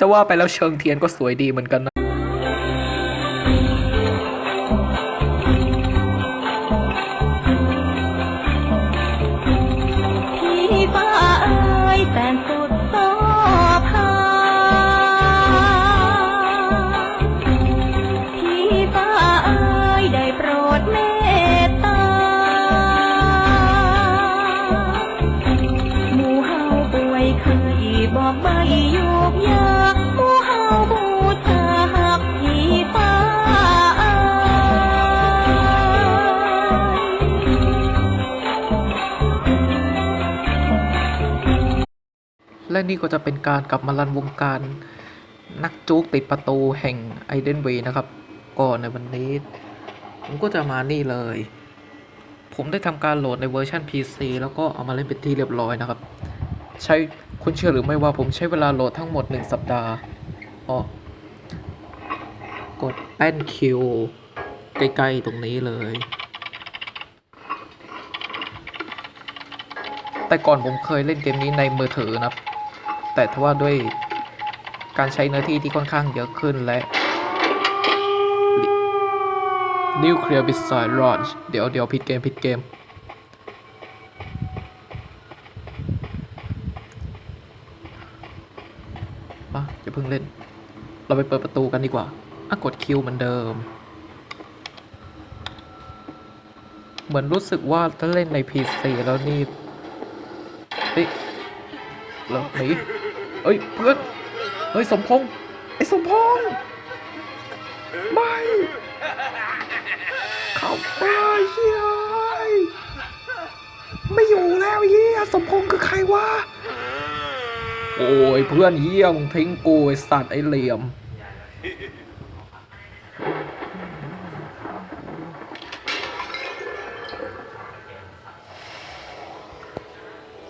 จะว่าไปแล้วเชิงเทียนก็สวยดีเหมือนกันนะ และนี่ก็จะเป็นการกลับมารันวงการ นักจุกติดประตูแห่งไอเดนเวย์นะครับก่อนในวันนี้ ผมก็จะมานี่เลย ผมได้ทำการโหลดในเวอร์ชัน PC แล้วก็เอามาเล่นเป็นที่เรียบร้อยนะครับ ใช้คุณเชื่อหรือไม่ว่าผมใช้เวลาโหลดทั้งหมด 1 สัปดาห์อ๋อกดแป้นคิวใกล้ๆตรงนี้เลย แต่ก่อนผมเคยเล่นเกมนี้ในมือถือนะครับ แต่ทว่าด้วยการใช้เนื้อที่ที่ค่อนข้างเยอะขึ้นและ Nuclear Missile Launch เดี๋ยวเดี๋ยวผิดเกมผิดเกม มาจะเพิ่งเล่น เราไปเปิดประตูกันดีกว่าอะกดคิวเหมือนเดิม เหมือนรู้สึกว่าถ้าเล่นใน PC แล้วนี่เฮ้ยแล้วหนี เฮ้ยเพื่อนเฮ้ยสมพงษ์ไอ้สมพงษ์ไม่เข้าไปเฮียไม่อยู่แล้วเฮียสมพงษ์คือใครวะโอ้ยเพื่อนเฮียมึงทิ้งกูไอสัตว์ไอเหลี่ยม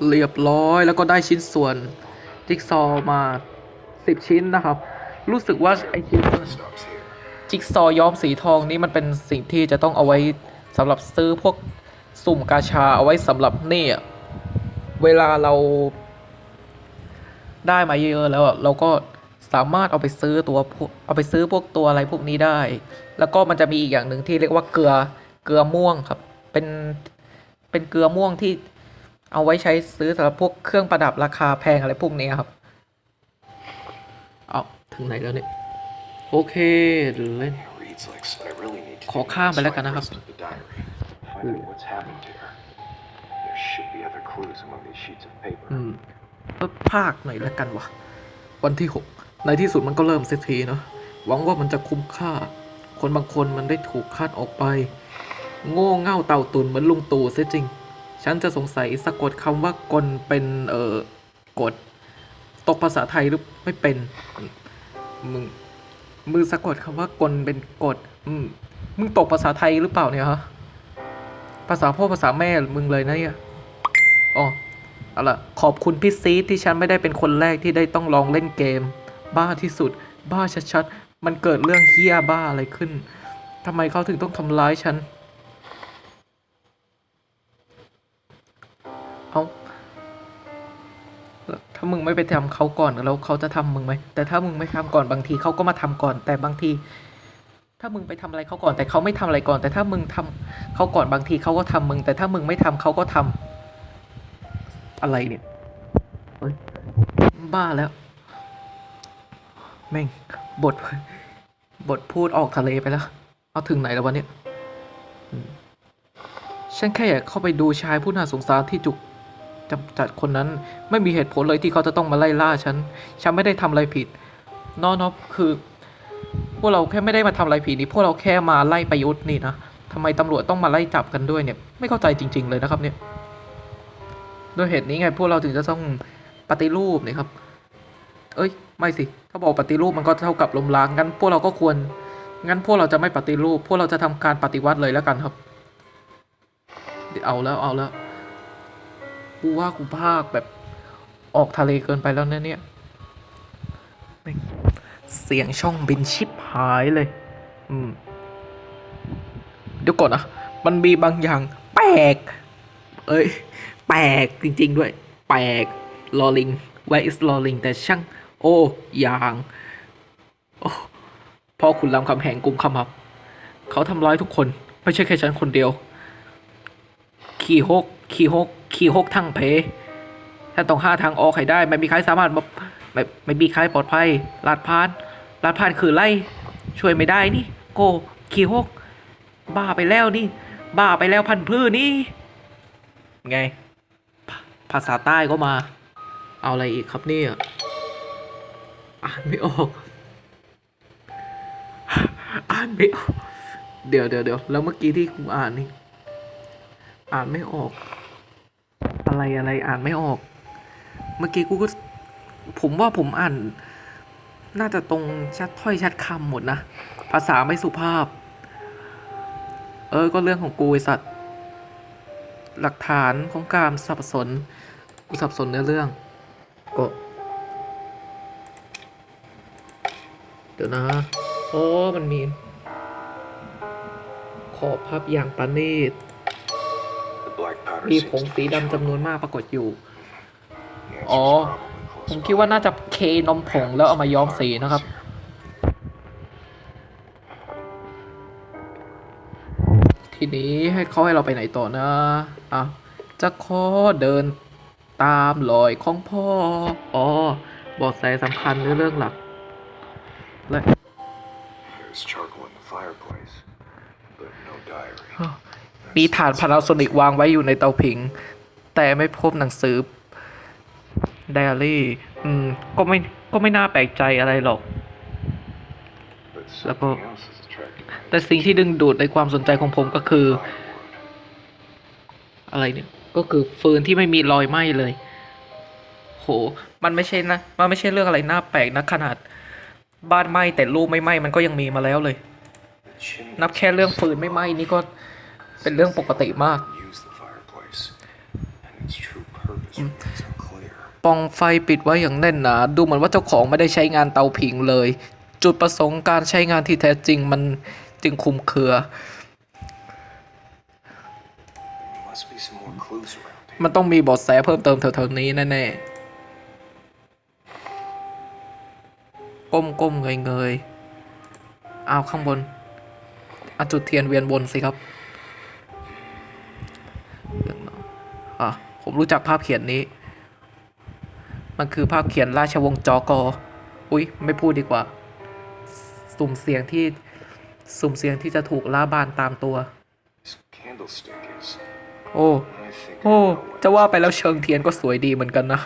เรียบร้อยแล้วก็ได้ชิ้นส่วน จิ๊กซอว์มา10ชิ้นนะครับ รู้สึกว่าไอชิ้นจิ๊กซอวย้อมสีทองนี่มันเป็นสิ่งที่จะต้องเอาไว้สำหรับซื้อพวกสุ่มกาชาเอาไว้สำหรับนี่อะเวลาเราได้มาเยอะแล้วเราก็สามารถเอาไปซื้อตัวเอาไปซื้อพวกตัวอะไรพวกนี้ได้ แล้วก็มันจะมีอีกอย่างหนึ่งที่เรียกว่าเกลือเกลือม่วงครับ เป็นเป็นเกลือม่วงที่ เอาไว้ใช้ซื้อสำหรับพวกเครื่องประดับราคาแพงอะไรพวกนี้ครับเอาถึงไหนแล้วเนี่ย โอเคเล่น Reads like s- I really need to ขอข้ามไปแล้วกันนะครับ Listen to the diary. Find out what's happened to her. There should be other clues among these sheets of paper. อืมก็ภาคหน่อยแล้วกันวะ วันที่หกในที่สุดมันก็เริ่มเสียทีเนาะ หวังว่ามันจะคุ้มค่า คนบางคนมันได้ถูกคัดออกไป โง่เง่าเต่าตุนเหมือนลุงตู่เสียจริง ฉันจะสงสัยสะกดคำว่ากลเป็นเอ่อกด ตกภาษาไทยหรือไม่เป็น มึงมือสะกดคำว่ากลเป็นกด อืมมึงตกภาษาไทยหรือเปล่าเนี่ยฮะ ภาษาพ่อภาษาแม่มึงเลยนะเนี่ยอ๋อเอาล่ะ ขอบคุณพี่ซีดที่ฉันไม่ได้เป็นคนแรกที่ได้ต้องลองเล่นเกม บ้าที่สุด บ้าชัดๆ มันเกิดเรื่องเฮี้ยบ้าอะไรขึ้นทำไมเขาถึงต้องทำร้ายฉัน ถ้ามึงไม่ไปทำเขาก่อนแล้วเขาจะทำมึงไหมแต่ถ้ามึงไม่ทำก่อนบางทีเขาก็มาทำก่อน แต่บางที ถ้ามึงไปทำอะไรเขาก่อน แต่เขาไม่ทำอะไรก่อน แต่ถ้ามึงทำเขาก่อนบางทีเขาก็ทำมึง แต่ถ้ามึงไม่ทำเขาก็ทำอะไรเนี่ยบ้าแล้วแม่งบท บทพูดออกทะเลไปแล้ว เอาถึงไหนแล้ววะเนี่ยฉันแค่อยากเข้าไปดูชายผู้น่าสงสารที่จุก จำจัดคนนั้น ไม่มีเหตุผลเลยที่เขาจะต้องมาไล่ล่าฉัน ฉันไม่ได้ทำอะไรผิดนอนอคือ พวกเราแค่ไม่ได้มาทำอะไรผิดนี่พวกเราแค่มาไล่ประยุทธ์นี่นะทำไมตำรวจต้องมาไล่จับกันด้วยเนี่ย ไม่เข้าใจจริง ๆ เลยนะครับเนี่ยด้วยเหตุนี้ไงพวกเราถึงจะต้องปฏิรูปเนี่ยครับ เอ้ย ไม่สิ ถ้าบอกปฏิรูปมันก็เท่ากับล้มล้างงั้นพวกเราก็ควร งั้นพวกเราจะไม่ปฏิรูป พวกเราจะทำการปฏิวัติเลยแล้วกันครับ เอาแล้วเอาแล้ว กูว่ากูภาคแบบออกทะเลเกินไปแล้วนะเนี่ยแม่งเสียงช่องบินชิบหายเลย อืม เดี๋ยวก่อนนะ มันมีบางอย่างแปลก เอ้ย แปลกจริง ๆ ด้วย แปลกลอลิง where is ลอลิงแต่ช่าง โอ้อย่างโอ้พ่อคุณรำคำแหงกุมขมับ เขาทำร้ายทุกคน ไม่ใช่แค่ฉันคนเดียว ขี่หก ขี่หกขี่หกทั้งเพฉันต้องหาทางออกให้ได้ ไม่มีใครสามารถมาไม่ไม่มีใครปลอดภัยลาดพานลาดพานคือไล่ช่วยไม่ได้นี่ โกขี่หกบ้าไปแล้วนี่ บ้าไปแล้วพันพื้นี่ไงภาภาษาใต้ก็มา เอาอะไรอีกครับเนี่ยอ่านไม่ออกอ่านไม่ออก เดี๋ยวเดี๋ยวเดี๋ยวแล้วเมื่อกี้ที่กูอ่านนี่ อ่านไม่ออก อะไรอะไรอ่านไม่ออก เมื่อกี้กูก็ผมว่าผมอ่าน น่าจะตรงชัดถ้อยชัดคำหมดนะ ภาษาไม่สุภาพ เออ ก็เรื่องของกูไอสัตว์ หลักฐานของการสับสน กูสับสนเนื้อเรื่อง ก็ เดี๋ยวนะโอ้มันมี ขอบพับอย่างประณีต มีผงสีดำจำนวนมากปรากฏอยู่ อ๋อ ผมคิดว่าน่าจะเคนมผงแล้วเอามาย้อมสีนะครับ ทีนี้ให้เขาให้เราไปไหนต่อนะ อะ จะขอเดินตามรอยของพ่อ อ๋อ บอกแสสำคัญในเรื่องหลักและ มีฐานพาราโซนิกวางไว้อยู่ในเตาผิง แต่ไม่พบหนังสือไดอารี่ อืม ก็ไม่ ก็ไม่น่าแปลกใจอะไรหรอก But Là cô- something else is attracting my แต่สิ่งที่ดึงดูดในความสนใจของผมก็คือ อะไรเนี่ย ก็คือฟืนที่ไม่มีรอยไหม้เลย โห มันไม่ใช่นะ มันไม่ใช่เรื่องอะไรน่าแปลกนะขนาด บ้านไหม้แต่รูปไม่ไหม้มันก็ยังมีมาแล้วเลย นับแค่เรื่องฟืนไม่ไหม้นี่ก็ เป็นเรื่องปกติมาก use the fireplace, and its true purpose remains unclear. ปล่องไฟปิดไว้อย่างแน่นหนา ดูเหมือนว่าเจ้าของไม่ได้ใช้งานเตาผิงเลย จุดประสงค์การใช้งานที่แท้จริงมันจึงคลุมเครือ There must be some more clues around here. มันต้องมีเบทแสเพิ่มเติมแถวๆนี้แน่ๆ ก้มก้มเงยเงยๆเอาข้างบนอาจุดเทียนเวียนบนสิครับ อะผมรู้จักภาพเขียนนี้ มันคือภาพเขียนราชวงศ์จอกอ อุ๊ย ไม่พูดดีกว่า สุ่มเสียงที่ สุ่มเสียงที่จะถูกล่าบานตามตัว โอ้ โอ้ จะว่าไปแล้วเชิงเทียนก็สวยดีเหมือนกันนะ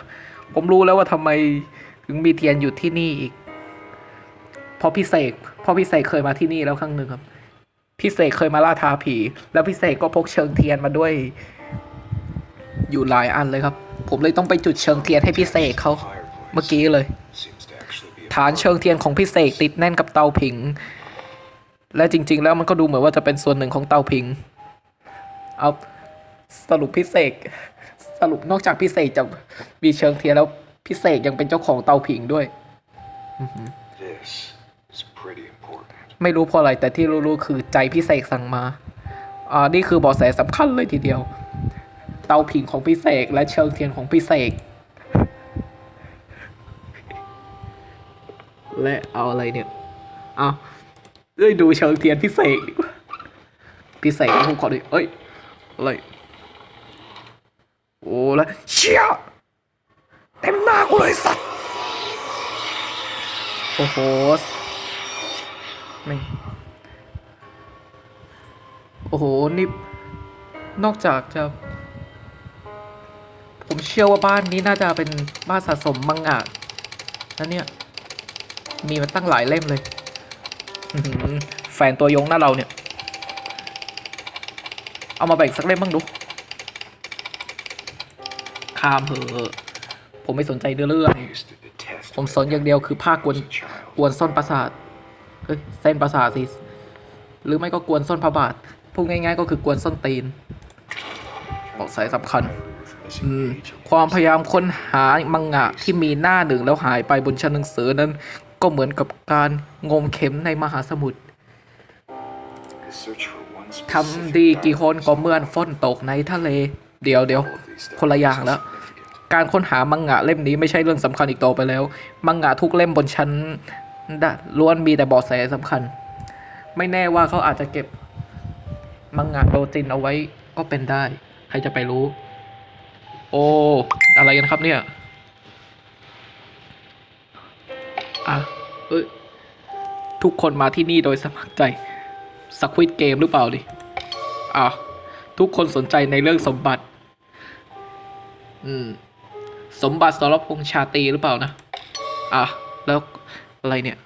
ผมรู้แล้วว่าทำไมถึงมีเทียนอยู่ที่นี่อีกเพราะพี่เสกเพราะพี่เสกเคยมาที่นี่แล้วครั้งหนึ่งครับ พี่เสกเคยมาล่าท้าผี แล้วพี่เสกก็พกเชิงเทียนมาด้วย อยู่หลายอันเลยครับ ผมเลยต้องไปจุดเชิงเทียนให้พี่เสกเขาเมื่อกี้เลย ฐานเชิงเทียนของพี่เสกติดแน่นกับเตาผิง และจริง ๆ แล้วมันก็ดูเหมือนว่าจะเป็นส่วนหนึ่งของเตาผิง เอาสรุปพี่เสกสรุปนอกจากพี่เสกจะมีเชิงเทียนแล้วพี่เสกยังเป็นเจ้าของเตาผิงด้วยไม่รู้เพราะอะไรแต่ที่รู้ๆคือใจพี่เสกสั่งมา อ่า นี่คือเบาะแสสำคัญเลยทีเดียวาผิงของพี่เสกและเชิงเทียนของพี่เสกและเอาอะไรเนี่ย เอาเอ้ยดูเชิงเทียนพี่เสกดีกว่าพี่เสกผมขอดูเอ้ย อะไร โอ้แล้วเชี่ยเต็มหน้ากูเลยสัตว์ โอ้โหไม่โอ้โห นี่ นอกจากจะ ผมเชื่อว่าบ้านนี้น่าจะเป็นบ้านสะสมมังงะแล้วเนี่ย มีมาตั้งหลายเล่มเลย แฟนตัวยงหน้าเราเนี่ย เอามาแบ่งสักเล่มบ้างดูข้ามเหอะผมไม่สนใจเรื่อง ผมสนอย่างเดียวคือภาคกวนกวนส้นประสาทเอ้ยเส้นประสาทสิ หรือไม่ก็กวนส้นพระบาทพูดง่ายๆก็คือกวนส้นตีนบอกสายสำคัญ ความพยายามค้นหามังงะที่มีหน้าหนึ่งแล้วหายไปบนชั้นหนังสือนั้น ก็เหมือนกับการงมเข็มในมหาสมุทรทำดีกี่คนก็เหมื่อนฝนตกในทะเล เดี๋ยวเดี๋ยวคนละอย่างแล้วการค้นหามังงะเล่มนี้ไม่ใช่เรื่องสำคัญอีกต่อไปแล้ว มังงะทุกเล่มบนชั้นดะล้วนมีแต่เบาะแสสำคัญ ไม่แน่ว่าเขาอาจจะเก็บ มังงะโดจินเอาไว้ก็เป็นได้ ใครจะไปรู้ โอ้ อะไรกันครับเนี่ย อะ เอ้ย ทุกคนมาที่นี่โดยสมัครใจสควิตเกมหรือเปล่าดิ อะ ทุกคนสนใจในเรื่องสมบัติ อืม สมบัติสรพงษ์ชาตรีหรือเปล่านะ อะ แล้วอะไรเนี่ย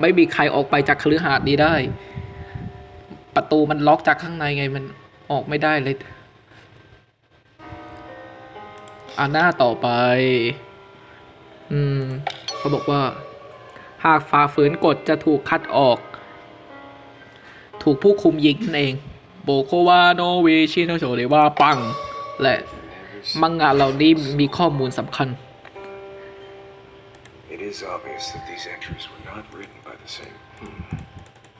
ไม่มีใครออกไปจากคฤหาสน์นี้ได้ ประตูมันล็อกจากข้างในไงมันออกไม่ได้เลย อ่าหน้าต่อไป อืมเขาบอกว่า หากฝ่าฝืนกฎจะถูกคัดออก ถูกผู้คุมยิงนั่นเอง โบโควาโนเวชิโนโชเดว่าปัง และ Never มังงะเหล่านี้มีข้อมูลสำคัญ It is obvious that these entries were not written by the same. Hmm.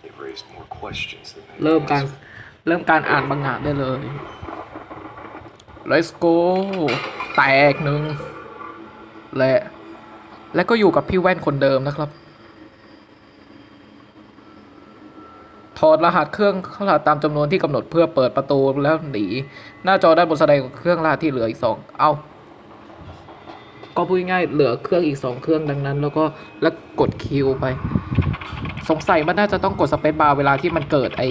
They've raised more questions than they เริ่มการ answered. เริ่มการอ่านมังงะได้เลย Let's go แตกหนึ่งและและก็อยู่กับพี่แว่นคนเดิมนะครับ ถอดรหัสเครื่องรหัสตามจำนวนที่กำหนดเพื่อเปิดประตูแล้วหนี หน้าจอด้านบนแสดงเครื่องรหัสที่เหลืออีกสองเอาก็พูดง่ายเหลือเครื่องอีกสองเครื่องดังนั้น แล้วก็แล้วกดคิวไป สงสัยมันน่าจะต้องกดสเปซบาร์เวลาที่มันเกิดไอ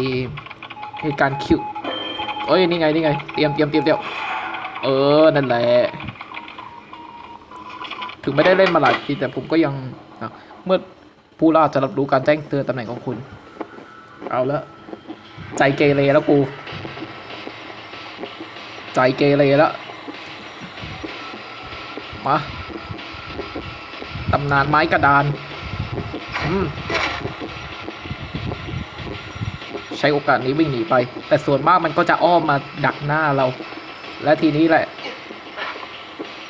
เหตุการณ์คิวเอ้ยนี่ไงนี่ไงเตรียมเตรียมเตรียมเตรียม เออ นั่นแหละ ถึงไม่ได้เล่นมาหลายปีแต่ผมก็ยังเมื่อผู้ล่าจะรับรู้การแจ้งเตือนตำแหน่งของคุณ เอาละใจเกเรแล้วกู ใจเกเรแล้ว มาตำนานไม้กระดานใช้โอกาสนี้วิ่งหนีไป แต่ส่วนมากมันก็จะอ้อมมาดักหน้าเรา และทีนี้แหละ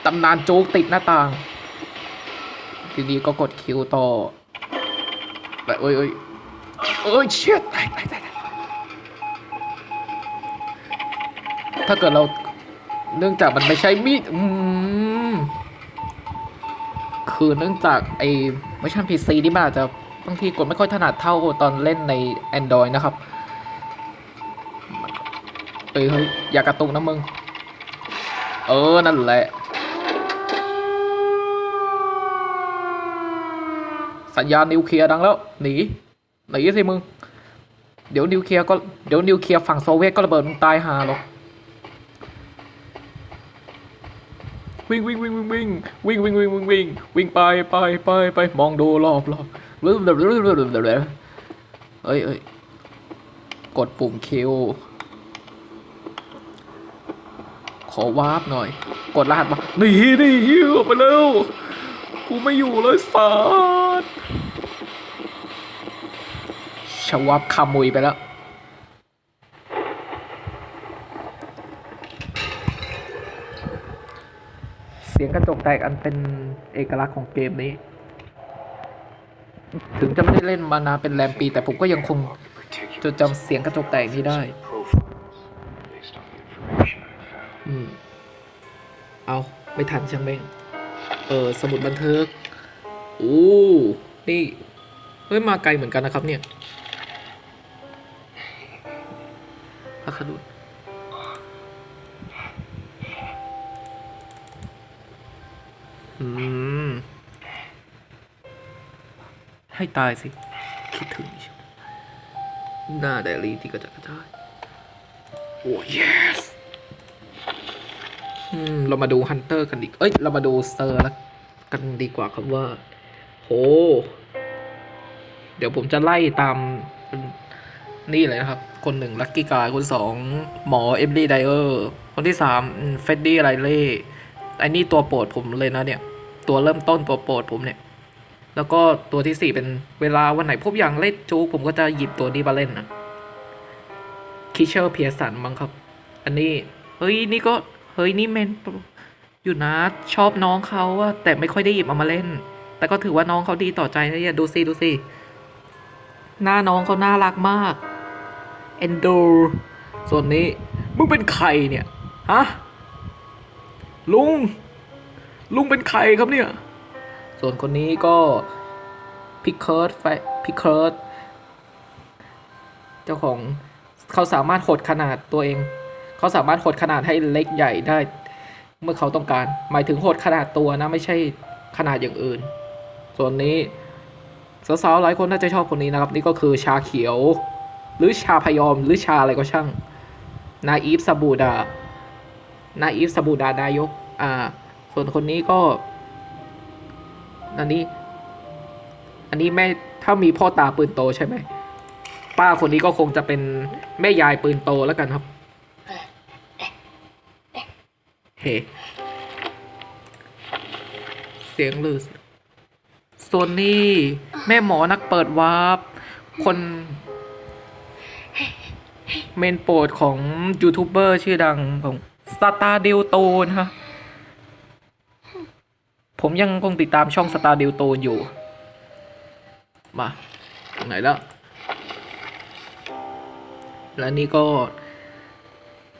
ตำนานโจ๊กติดหน้าต่าง ทีนี้ก็กดคิวต่อแต่เอ้ยเอ้ยเอ้ยเชี่ยตายตายตายถ้าเกิดเราเนื่องจากมันไม่ใช่มีดอืมคือเนื่องจากไอ้ไม่ใช่พีซีนี่มันอาจจะบางทีกดไม่ค่อยถนัดเท่าตอนเล่นใน Android นะครับเอ้ยเฮ้ย อย่ากระตุกนะมึง ออ นั่นแหละ สัญญาณนิวเคลียร์ดังแล้ว หนี หนีสิมึง เดี๋ยวนิวเคลียร์ก็ เดี๋ยวนิวเคลียร์ฝั่งโซเวียตก็ระเบิดมึงตายหาหรอก วิ่งวิ่งวิ่งวิ่งวิ่งวิ่งวิ่งวิ่งวิ่งวิ่งวิ่งไปไปไปไปมองดูรอบรอบเรื่อยเรื่อยเรื่อยเรื่อยเรื่อยเอ้ยเอ้ยกดปุ่มคิว ขอวาร์ปหน่อย กดรหัสมาหนีหนีออกไปเร็วกูไม่อยู่เลยสาดชวับขมุยไปแล้วเสียงกระจกแตกอันเป็นเอกลักษณ์ของเกมนี้ ถึงจะไม่ได้เล่นมานานเป็นแรมปี แต่ผมก็ยังคงจดจำเสียงกระจกแตกนี้ได้ อืม เอาไม่ทันช่างแม่ง เออ สมุดบันเทิงโอ้นี่ เฮ้ย มาไกลเหมือนกันนะครับ เนี่ยพักดูอืม ให้ตายสิ คิดถึงใช่ไหน้าไดรี่ที่กระจัดกระจายโอ้ย เรามาดูฮันเตอร์กันดีก เอ้ย เรามาดูเซอร์แล้วกันดีกว่าครับว่า โห เดี๋ยวผมจะไล่ตามนี่เลยนะครับ คนหนึ่งลักกี้กาย คนสองหมอเอมลี่ไดเออร์ คนที่สามเฟดดี้ไรเล่ไอ้นี่ตัวโปรดผมเลยนะเนี่ย ตัวเริ่มต้นตัวโปรดผมเนี่ย แล้วก็ตัวที่สี่เป็นเวลาวันไหนพบอย่างเล่นจูผมก็จะหยิบตัวนี้มาเล่นนะคิเชอร์เพียสันมั้งครับ อันนี้ เฮ้ย นี่ก็ เฮ้ยนี่เมนอยู่นะ ชอบน้องเขาอะแต่ไม่ค่อยได้หยิบเอามาเล่น แต่ก็ถือว่าน้องเขาดีต่อใจนะเนี่ยดูสิดูสิหน้าน้องเขาน่ารักมากเอนดูส่วนนี้มึงเป็นใครเนี่ยฮะลุง ลุงเป็นใครครับเนี่ย ส่วนคนนี้ก็พิเคิร์ดไฟพิเคิร์ดเจ้าของเขาสามารถหดขนาดตัวเอง เขาสามารถหดขนาดให้เล็กใหญ่ได้ เมื่อเขาต้องการ หมายถึงหดขนาดตัวนะ ไม่ใช่ขนาดอย่างอื่น ส่วนนี้สาวๆหลายคนน่าจะชอบคนนี้นะครับ นี่ก็คือชาเขียว หรือชาพยอมหรือชาอะไรก็ช่าง นาอีฟสบูดา นาอีฟสบูดานายก อ่า ส่วนคนนี้ก็ อันนี้ อันนี้แม่ถ้ามีพ่อตาปืนโตใช่ไหมป้าคนนี้ก็คงจะเป็นแม่ยายปืนโตแล้วกันครับ เฮ้เสียงลือส่วนนี้แม่หมอนักเปิดวาร์ปคน เมนโปรดของยูทูบเบอร์ชื่อดังของสตาร์ดิวโตนฮะ ผมยังคงติดตามช่องสตาร์ดิวโตนอยู่ มาตรงไหนแล้ว และนี่ก็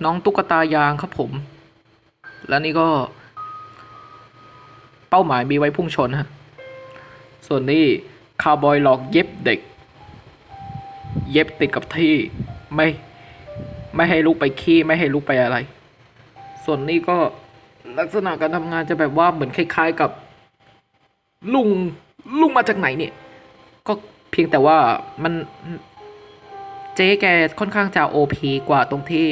น้องตุ๊กตายางครับผม และนี่ก็ เป้าหมายมีไว้พุ่งชนฮะ ส่วนนี้คาวบอยหลอกเย็บเด็ก เย็บติดกับที่ไม่ไม่ให้ลุกไปขี้ไม่ให้ลุกไปอะไร ส่วนนี้ก็ลักษณะการทำงานจะแบบว่าเหมือนคล้าย ๆกับ ลุงลุงมาจากไหนเนี่ย ก็เพียงแต่ว่ามันเจ๊แกค่อนข้างจะโอพีกว่าตรงที่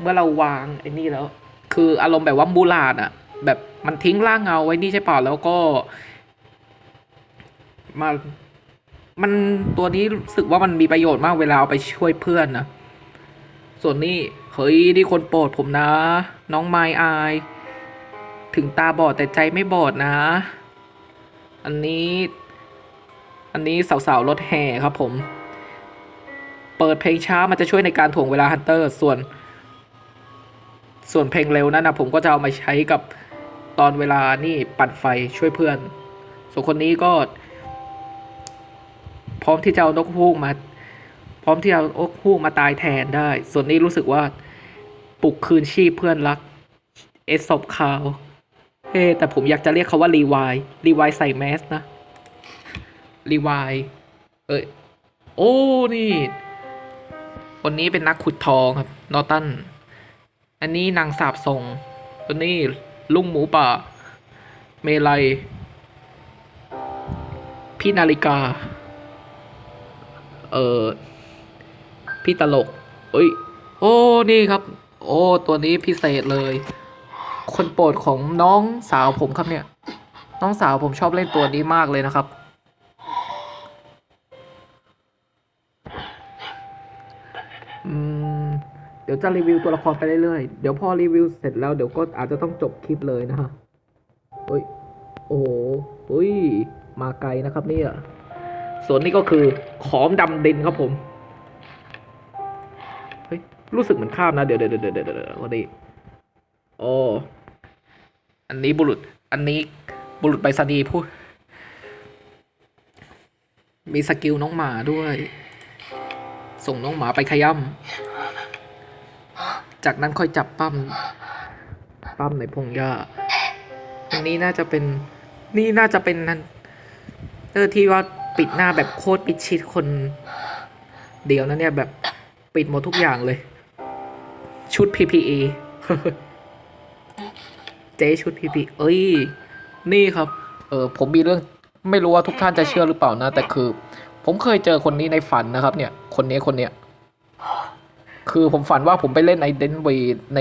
เมื่อเราวางไอ้นี่แล้ว คืออารมณ์แบบว่ามูลาดอะแบบมันทิ้งร่างเงาไว้นี่ใช่เปล่าแล้วก็มามันตัวนี้รู้สึกว่ามันมีประโยชน์มากเวลาเอาไปช่วยเพื่อนนะ ส่วนนี้เฮ้ยนี่คนโปรดผมนะ น้องไมอาย ถึงตาบอดแต่ใจไม่บอดนะ อันนี้ อันนี้สาวๆรถแห่ครับผม เปิดเพลงช้ามันจะช่วยในการถ่วงเวลาฮันเตอร์ ส่วน ส่วนเพลงเร็วนั้นนะผมก็จะเอามาใช้กับตอนเวลานี่ปั่นไฟช่วยเพื่อน ส่วนคนนี้ก็ พร้อมที่จะเอานกฮูกมา พร้อมที่จะเอานกฮูกมาตายแทนได้ ส่วนนี้รู้สึกว่าปลุกคืนชีพเพื่อนรัก เอสอบคาวเฮ้แต่ผมอยากจะเรียกเขาว่ารีวายรีวายใส่แมสนะรีวายเอ้ยโอ้นี่คนนี้เป็นนักขุดทองครับ นอตัน อันนี้นางสาบส่งตัวนี้ลุงหมูป่า เมลัย พี่นาฬิกา เออพี่ตลกเอ้ย โอ้ นี่ครับ โอ้ ตัวนี้พิเศษเลย คนโปรดของน้องสาวผมครับเนี่ย น้องสาวผมชอบเล่นตัวนี้มากเลยนะครับ อืม เดี๋ยวจะรีวิวตัวละครไปเรื่อยๆ เดี๋ยวพอรีวิวเสร็จแล้วเดี๋ยวก็อาจจะต้องจบคลิปเลยนะฮะเฮ้ย โอ้โหเฮ้ย มาไกลนะครับเนี่ย ส่วนนี้ก็คือขอมดำดินครับผม เฮ้ย รู้สึกเหมือนข้ามนะ เดี๋ยวเดี๋ยวเดี๋ยวเดี๋ยวเดี๋ยววันนี้โอ้อันนี้บุรุษ อันนี้บุรุษไปรษณีย์พูด มีสกิลน้องหมาด้วย ส่งน้องหมาไปขย่ำ จากนั้นค่อยจับปั้มปั้มในพงหญ้าอันนี้น่าจะเป็นนี่น่าจะเป็นนั่นเออที่ว่าปิดหน้าแบบโคตรปิดชิดคน เดียวนะเนี่ยแบบปิดหมดทุกอย่างเลย ชุด PPE เจ๊ชุด PPE เอ้ย นี่ครับ เออผมมีเรื่องไม่รู้ว่าทุกท่านจะเชื่อหรือเปล่านะ แต่คือ ผมเคยเจอคนนี้ในฝันนะครับ เนี่ย คนนี้คนเนี้ย คือผมฝันว่าผมไปเล่นไอเดนเวใน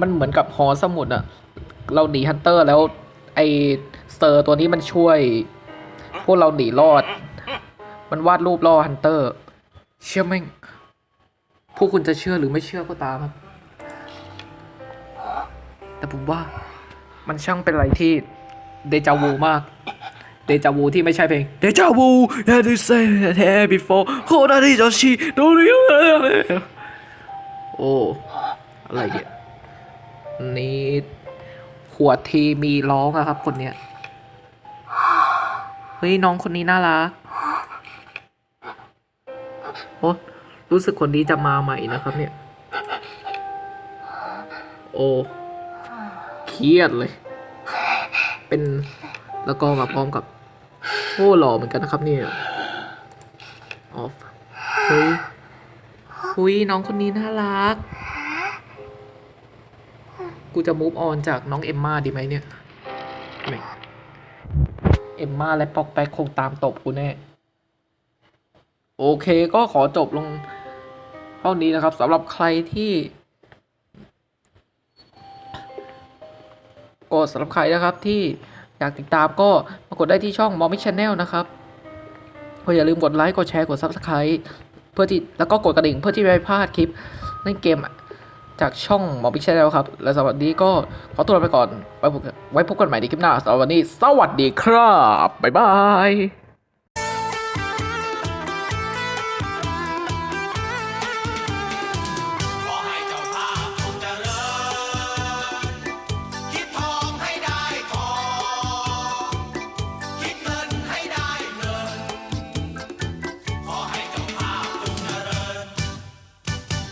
มันเหมือนกับหอสมุดอะเราหนีฮันเตอร์แล้วไอเซอร์ตัวนี้มันช่วย พวกเราหนีรอด มันวาดรูปล่อฮันเตอร์ เชื่อไหมพวกคุณจะเชื่อหรือไม่เชื่อก็ตามครับ แต่ผมว่ามันช่างเป็นอะไรที่เดจาวูมาก เดจาวูที่ไม่ใช่เพลงเดจาวู had to say that before โคนาริจอชิโดริโอโอ้อะไรเนี่ยนี่หัวทีมีร้องอะครับคนเนี้ยเฮ้ยน้องคนนี้น่ารักโอ้รู้สึกคนนี้จะมาใหม่นะครับ เนี่ย โอ้เครียดเลย เป็นแล้วก็มาพร้อมกับ โอ้หล่อเหมือนกันนะครับเนี่ยออฟเฮ้ยหุยน้องคนนี้น่ารัก กูจะมูฟออนจากน้องเอมมาดีไหมเนี่ยเอมมาและปอกแป๊กคงตามตบกูแน่ โอเคก็ขอจบลงเท่านี้นะครับสำหรับใครที่ก็สำหรับใครนะครับที่ อยากติดตามก็มากดได้ที่ช่องมอวิชชาแนลนะครับก็อย่าลืมกดไลค์กดแชร์กด Subscribe เพื่อที่แล้วก็กดกระดิ่งเพื่อที่ไม่พลาดคลิปเล่นเกมจากช่อง m o m i Channel ครับ และสำหรับวันนี้ก็ขอตัวไปก่อนไว้พบไว้พบกันใหม่ในคลิปหน้าสำหรับวันนี้ สวัสดีครับ บ๊ายบาย